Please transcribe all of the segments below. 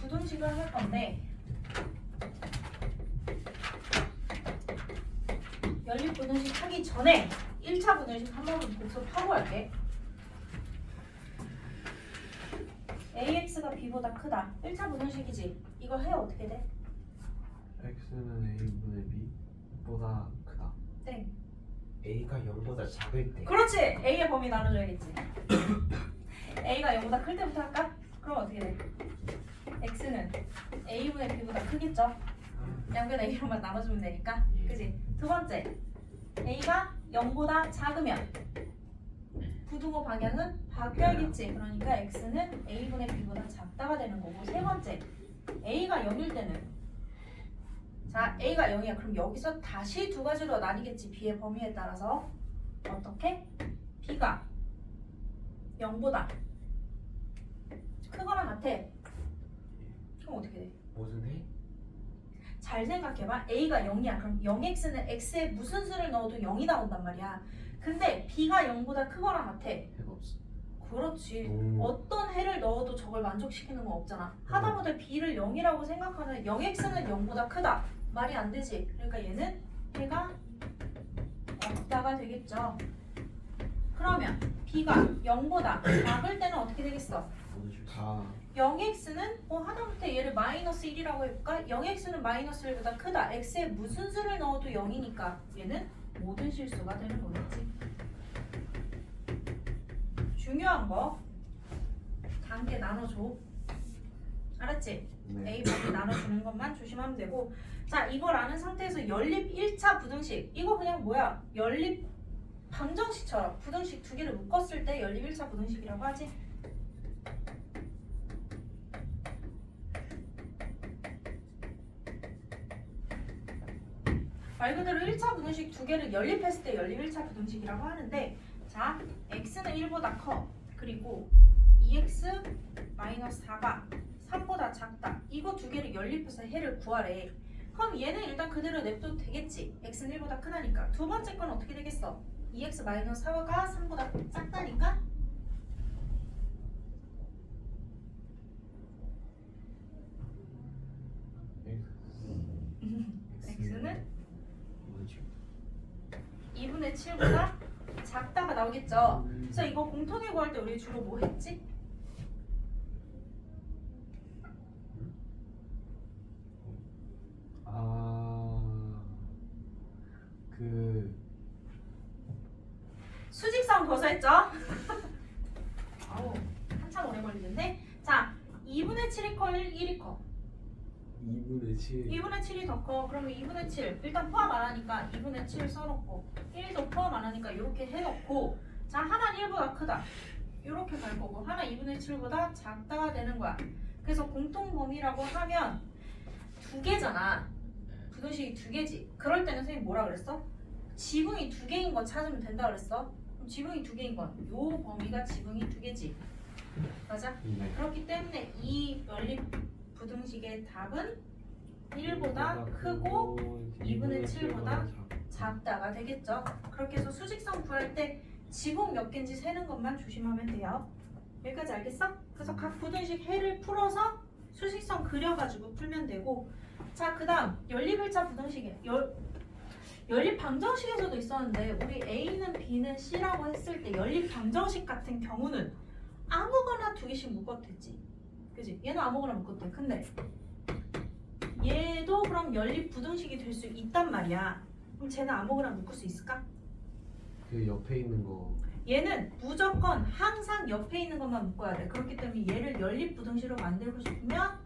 부등식을 할 건데 연립 부등식 하기 전에 1차 부등식 한 번만 복습하고 할게. AX가 B보다 크다. 1차 부등식이지. 이거 해 어떻게 돼? x는 a분의 b보다 크다. 땡. A가 0보다 작을 때 그렇지. A의 범위 나눠줘야겠지. A가 0보다 클 때부터 할까? 그럼 어떻게 돼? X는 A분의 B보다 크겠죠? 양변 A로만 나눠주면 되니까. 그지? 두 번째. A가 0보다 작으면 부등호 방향은 바뀌어야겠지. 그러니까 X는 A분의 B보다 작다가 되는 거고. 세 번째. A가 0일 때는 자, A가 0이야. 그럼 여기서 다시 두 가지로 나뉘겠지. B의 범위에 따라서. 어떻게? B가 0보다 크거나 같아. 그럼 어떻게 돼? 무슨 해? 잘 생각해봐. A가 0이야. 그럼 0x는 x에 무슨 수를 넣어도 0이 나온단 말이야. 근데 B가 0보다 크거나 같아. 해가 없어. 그렇지. 오. 어떤 해를 넣어도 저걸 만족시키는 건 없잖아. 하다못해 B를 0이라고 생각하면 0x는 0보다 크다. 말이 안 되지. 그러니까 얘는 해가 없다가 되겠죠. 그러면 B가 0보다 작을 때는 어떻게 되겠어? 다 0x는 뭐 하다못해 얘를 마이너스 1이라고 해볼까? 0x는 마이너스 1보다 크다. x에 무슨 수를 넣어도 0이니까 얘는 모든 실수가 되는 거겠지. 중요한 거 단계 나눠줘. 알았지? 네. A, B를 나눠주는 것만 조심하면 되고 자 이걸 아는 상태에서 연립 1차 부등식 이거 그냥 뭐야 연립 방정식처럼 부등식 두 개를 묶었을 때 연립 1차 부등식이라고 하지. 말 그대로 1차 부등식 두 개를 연립했을 때 연립 1차 부등식이라고 하는데 자 x는 1보다 커. 그리고 2x 마이너스 4가 3보다 작다. 이거 두 개를 연립해서 해를 구하래. 그럼 얘는 일단 그대로 냅둬도 되겠지? x는 1보다 크다니까. 두 번째 건 어떻게 되겠어 2x 마이너스 4가 3보다 작다니까 x는 뭐지? 2분의 7보다 작다가 나오겠죠 그래서 이거 공통의 구할 때 우리 주로 뭐 했지? 아그 수직성 도서했죠? 아우 한참 오래 걸리는데 자 2분의 7이 커 1이 커 2분의 7 2분의 7이 더 커. 그러면 2분의 7 일단 포함 안 하니까 2분의 7 써놓고 1도 포함 안 하니까 이렇게 해놓고 자 하나는 1보다 크다. 이렇게 갈 거고 하나 2분의 7보다 작다가 되는 거야. 그래서 공통 범위라고 하면 두 개잖아. 부등식이 두 개지. 그럴 때는 선생님 뭐라 그랬어? 지붕이 두 개인 거 찾으면 된다 그랬어. 그럼 지붕이 두 개인 건 요 범위가 지붕이 두 개지. 맞아? 네. 그렇기 때문에 이 연립 부등식의 답은 1보다 크고 2분의 7보다 작다가 되겠죠. 그렇게 해서 수직성 구할 때 지붕 몇 개인지 세는 것만 조심하면 돼요. 여기까지 알겠어? 그래서 각 부등식 해를 풀어서 수직성 그려가지고 풀면 되고 자 그 다음 연립 1차 부등식에 열, 연립 방정식에서도 있었는데 우리 A는 B는 C라고 했을 때 연립 방정식 같은 경우는 아무거나 두 개씩 묶어도 되지. 그지? 얘는 아무거나 묶어도 돼. 근데 얘도 그럼 연립 부등식이 될 수 있단 말이야. 그럼 쟤는 아무거나 묶을 수 있을까? 그 옆에 있는 거 얘는 무조건 항상 옆에 있는 것만 묶어야 돼. 그렇기 때문에 얘를 연립 부등식으로 만들고 싶으면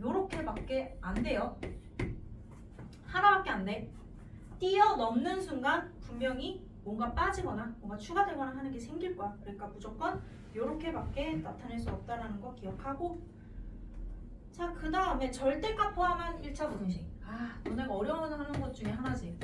요렇게밖에 안 돼요. 하나밖에 안 돼. 뛰어넘는 순간 분명히 뭔가 빠지거나 뭔가 추가되거나 하는 게 생길 거야. 그러니까 무조건 요렇게밖에 나타낼 수 없다라는 거 기억하고 자, 그 다음에 절대값 포함한 1차 부등식. 아, 너네가 어려워하는 것 중에 하나지.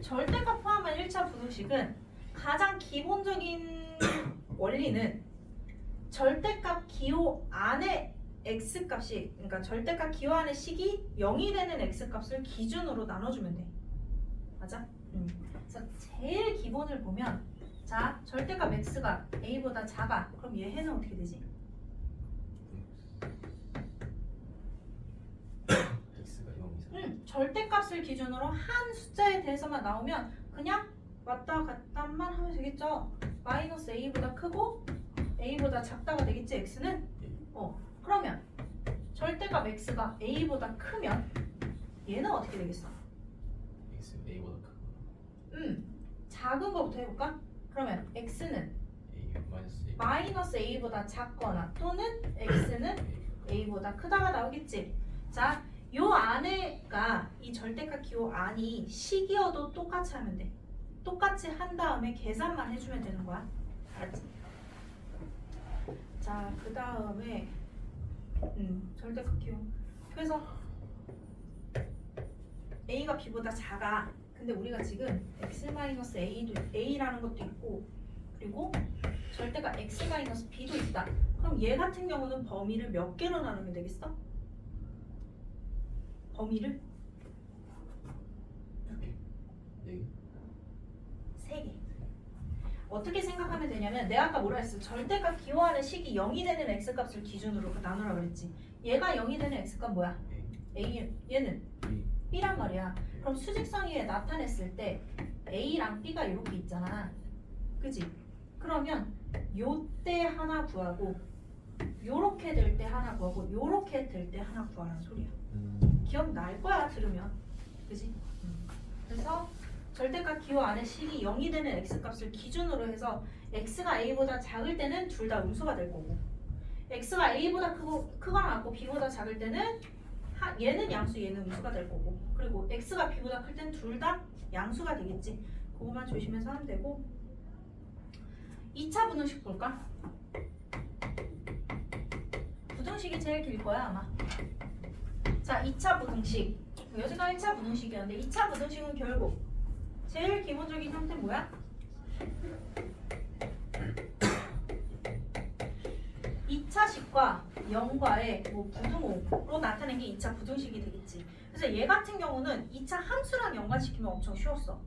절대값 포함한 1차 부등식은 가장 기본적인 원리는 절대값 기호 안에 x 값이 그러니까 절대값 기호 안의 식이 0이 되는 x 값을 기준으로 나눠주면 돼. 맞아? 음. 그래서 제일 기본을 보면 자 절대값 x가 a보다 작아. 그럼 얘 해는 어떻게 되지? x가 0 이상. 음, 절대값을 기준으로 한 숫자에 대해서만 나오면 그냥 왔다 갔다만 하면 되겠죠. 마이너스 a보다 크고 a보다 작다가 되겠지 x는? 어 그러면 절대값 x가 a보다 크면 얘는 어떻게 되겠어? x a보다 크고 음 작은 거부터 해볼까? 그러면 x는 a 마이너스 a. 마이너스 a보다 작거나 또는 x는 a보다 크다가 나오겠지. 자, 요 안에가 이 절대값 기호 안이 식이어도 똑같이 하면 돼. 똑같이 한 다음에 계산만 해주면 되는 거야. 알았지? 자, 그 다음에 음, 기호. 그래서 a가 b보다 작아. 근데 우리가 지금 x a도 a라는 것도 있고 그리고 절대가 x b도 있다. 그럼 얘 같은 경우는 범위를 몇 개로 나누면 되겠어? 범위를 네 개. 어떻게 생각하면 되냐면 내가 아까 뭐라 했어? 절대값 기호하는 식이 0이 되는 x값을 기준으로 그 나누라 그랬지. 얘가 0이 되는 x값 뭐야? a. 얘는 B b란 말이야. 그럼 수직성위에 나타냈을 때 a랑 b가 이렇게 있잖아. 그지? 그러면 요때 하나 구하고 요렇게 될 때 하나 구하고 요렇게 될 때 하나 구하라는 소리야. 음, 기억 날 거야 들으면 그지? 그래서 절대값 기호 안에 식이 0이 되는 x값을 기준으로 해서 x가 a보다 작을 때는 둘 다 음수가 될 거고 x가 a보다 크고 크거나 같고 b보다 작을 때는 하, 얘는 양수 얘는 음수가 될 거고 그리고 x가 b보다 클 때는 둘다 양수가 되겠지 그것만 조심해서 하면 되고 2차 부등식 볼까? 부등식이 제일 길 거야 아마 자, 2차 부등식. 여기가 1차 부등식이었는데 2차 부등식은 결국 제일 기본적인 형태 뭐야? 2차식과 0과의 뭐 부등호로 나타낸 게 2차 부등식이 되겠지. 그래서 얘 같은 경우는 2차 함수랑 연관시키면 엄청 쉬웠어.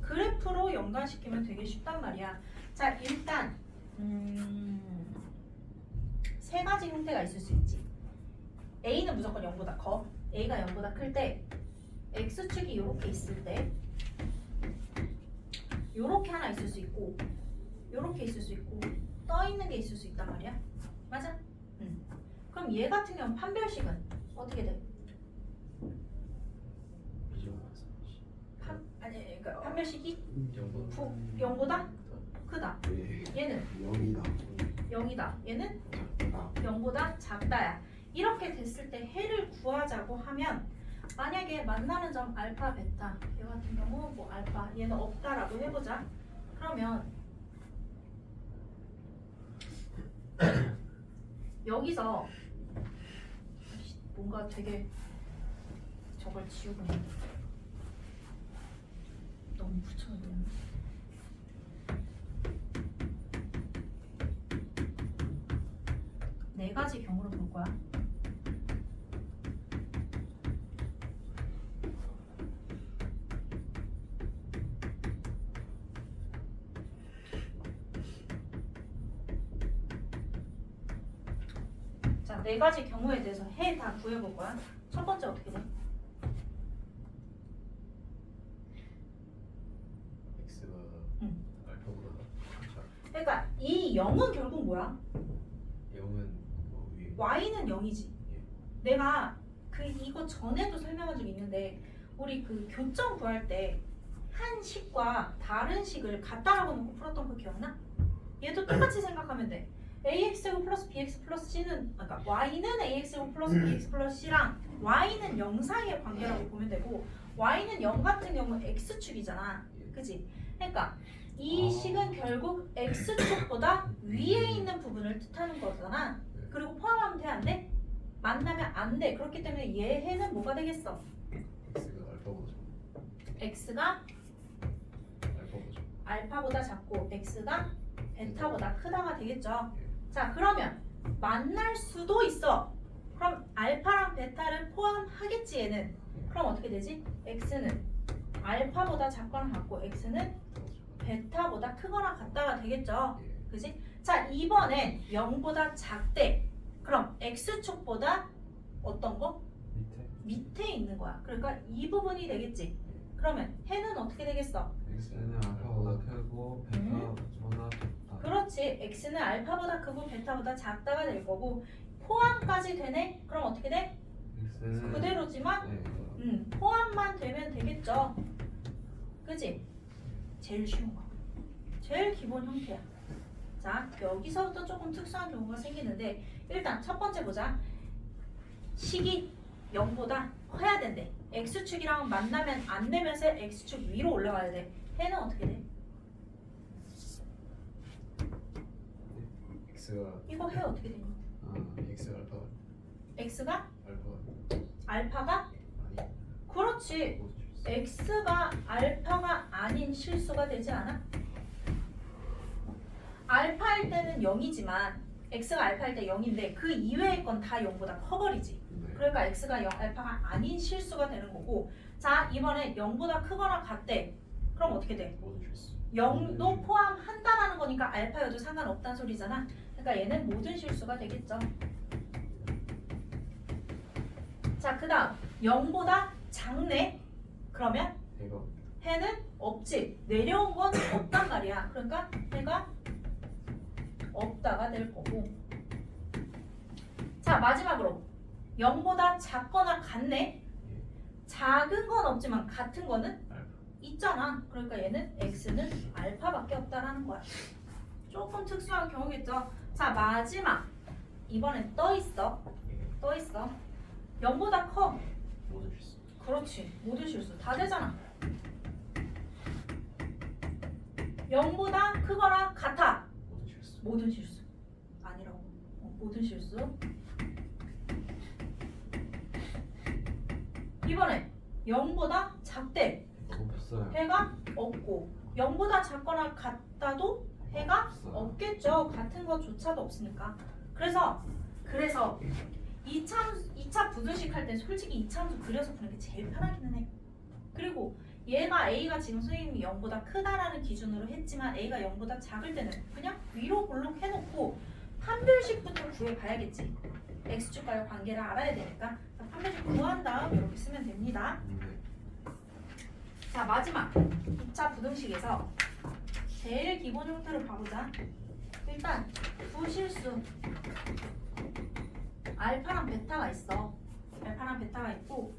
그래프로 연관시키면 되게 쉽단 말이야. 자, 일단 음, 세 가지 형태가 있을 수 있지. A는 무조건 0보다 커. A가 0보다 클 때 X축이 이렇게 있을 때 요렇게 하나 있을 수 있고 요렇게 있을 수 있고 떠 있는 게 있을 수 있단 말이야. 맞아? 응. 그럼 얘 같은 경우 판별식은 어떻게 돼? 판 아니 그러니까 판별식이 정도. 부 0보다 크다. 네 얘는 0이다 0이다. 얘는 작다 0보다 작다야. 이렇게 됐을 때 해를 구하자고 하면 만약에 만나는 점 알파, 베타 얘 같은 경우 뭐 알파 얘는 없다라고 해보자. 그러면 여기서 뭔가 되게 저걸 지우고 있네. 너무 붙여놓네. 네 가지 경우를 볼 거야. 네 가지 경우에 대해서 해 다 구해볼 거야. 첫 번째 어떻게 돼? x가 응. 알파보다. 그러니까 이 0은 결국 뭐야? 0은 뭐 위에. y는 0이지. 내가 그 이거 전에도 설명한 적이 있는데 우리 그 교점 구할 때 한 식과 다른 식을 갖다라고 놓고 풀었던 거 기억나? 얘도 똑같이 생각하면 돼. Ax제곱 플러스 bx 플러스 c는 그러니까 y는 ax제곱 플러스 bx 플러스 c랑 y는 0 사이의 관계라고 보면 되고 y는 0 같은 경우는 x축이잖아. 그지? 그러니까 이 아. 식은 결국 x축보다 위에 있는 부분을 뜻하는 거잖아. 그리고 포함하면 돼, 안 돼? 만나면 안 돼. 그렇기 때문에 얘 해는 뭐가 되겠어? x가 알파보다 작아. x가 알파보다 작고 x가 베타보다 크다가 되겠죠. 자, 그러면 만날 수도 있어. 그럼 알파랑 베타를 포함하겠지 얘는. 그럼 어떻게 되지? x는 알파보다 작거나 같고 x는 베타보다 크거나 같다가 되겠죠. 예. 그지? 자, 이번엔 0보다 작대. 그럼 x축보다 어떤 거? 밑에 밑에 있는 거야. 그러니까 이 부분이 되겠지. 그러면 해는 어떻게 되겠어? x는 알파보다 크고 베타보다 작다. 그렇지. x는 알파보다 크고 베타보다 작다가 될 거고 포함까지 되네? 그럼 어떻게 돼? x는 그대로지만 네. 음, 포함만 되면 되겠죠. 그지? 제일 쉬운 거. 제일 기본 형태야. 자, 여기서부터 조금 특수한 경우가 생기는데 일단 첫 번째 보자. 식이 0보다 커야 된대. x축이랑 만나면 안 되면서 x축 위로 올라가야 돼. 해는 어떻게 돼? X가 이거 해 어떻게 되니? 아, x가 알파 x가 알파 알파가 아니 그렇지. 모두 실수. x가 알파가 아닌 실수가 되지 않아? 알파일 때는 0이지만 x가 알파일 때 0인데 그 이외의 건 다 0보다 커버리지. 네. 그러니까 x가 0, 알파가 아닌 실수가 되는 거고 자 이번에 0보다 크거나 같대. 그럼 어떻게 돼? 모두 실수. 0도 포함한다라는 거니까 알파여도 상관없다는 소리잖아. 그러니까 얘는 모든 실수가 되겠죠. 자, 그 다음 0보다 작네. 그러면 해는 없지. 내려온 건 없단 말이야. 그러니까 해가 없다가 될 거고. 자, 마지막으로 0보다 작거나 같네. 작은 건 없지만 같은 거는. 있잖아. 그러니까 얘는 x는 알파밖에 없다라는 거야. 조금 특수한 경우겠죠. 자 마지막 이번엔 떠 있어. 예. 떠 있어. 0보다 커. 모두 실수. 그렇지. 모든 실수 다 되잖아. 0보다 크거나 같아. 모두 실수. 모든 실수. 아니라고. 어, 모든 실수. 이번에 0보다 작대. 없어요. 해가 없고 0보다 작거나 같다도 해가. 없겠죠. 같은 것조차도 없으니까. 그래서 그래서 2차 2차 부등식 할 때 솔직히 2차 함수 그려서 푸는 게 제일 편하기는 해. 그리고 얘가 A가 지금 선생님이 0보다 크다라는 기준으로 했지만 A가 0보다 작을 때는 그냥 위로 볼록 해놓고 판별식부터 구해봐야겠지. x축과의 관계를 알아야 되니까 판별식 구한 다음 이렇게 쓰면 됩니다. 네. 자 마지막 2차 부등식에서 제일 기본 형태를 봐보자. 일단 부실수. 알파랑 베타가 있어. 알파랑 베타가 있고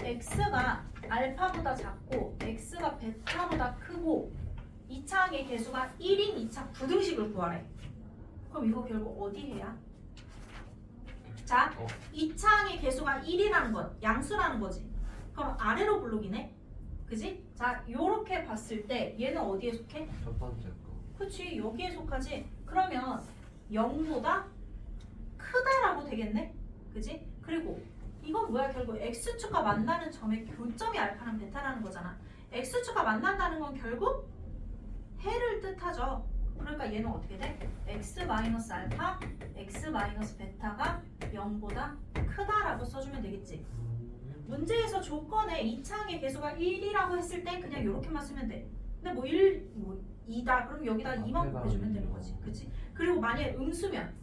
x가 알파보다 작고 x가 베타보다 크고 2차항의 개수가 1인 2차 부등식을 구하래. 그럼 이거 결국 어디 해야? 자 어. 2차항의 개수가 1이라는 건 양수라는 거지. 그럼 아래로 블록이네 그지? 자, 요렇게 봤을 때 얘는 어디에 속해? 첫 번째 거. 그치, 여기에 속하지. 그러면 0보다 크다라고 되겠네? 그지? 그리고 이건 뭐야? 결국 x축과 만나는 점의 교점이 알파랑 베타라는 거잖아. x축과 만난다는 건 결국 해를 뜻하죠. 그러니까 얘는 어떻게 돼? x 마이너스 알파, x 마이너스 베타가 0보다 크다라고 써주면 되겠지. 문제에서 조건에 2차항의 개수가 1이라고 했을 때 그냥 이렇게만 쓰면 돼. 근데 뭐 1, 뭐 2다 그럼 여기다 2만 곱해주면 되는 거지. 그치? 그리고 만약에 음수면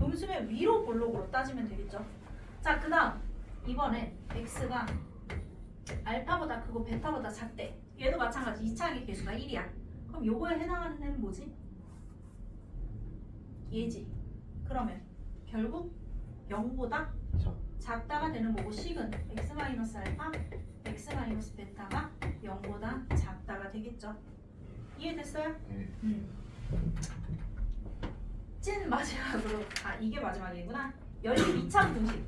음수면 위로 볼록으로 따지면 되겠죠. 자, 그 다음 이번에 x가 알파보다 크고 베타보다 작대. 얘도 마찬가지 2차항의 개수가 1이야. 그럼 요거에 해당하는 애는 뭐지? 얘지. 그러면 결국 0보다 자, 작다가 되는 거고 식은 x 마이너스 알파, x 마이너스 베타가 0보다 작다가 되겠죠. 이해됐어요? 네. 음. 찐 마지막으로 아 이게 마지막이구나. 연립 2차 부등식.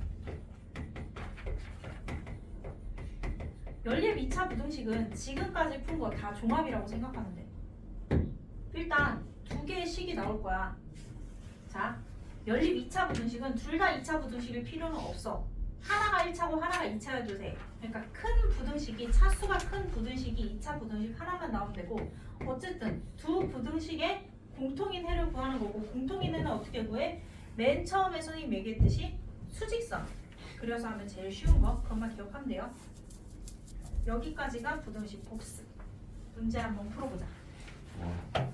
연립 2차 부등식은 지금까지 푼 거 다 종합이라고 생각하면 돼. 일단 두 개의 식이 나올 거야. 자, 연립 2차 부등식은 둘 다 2차 부등식일 필요는 없어. 하나가 1차고 하나가 2차여도 돼. 그러니까 큰 부등식이 차수가 큰 부등식이 2차 부등식 하나만 나오면 되고 어쨌든 두 부등식의 공통인 해를 구하는 거고 공통인 해는 어떻게 구해? 맨 처음에 선생님 얘기했듯이 수직선 그려서 하면 제일 쉬운 거 그것만 기억하면 돼요. 여기까지가 부등식 복수. 문제 한번 풀어보자. 와.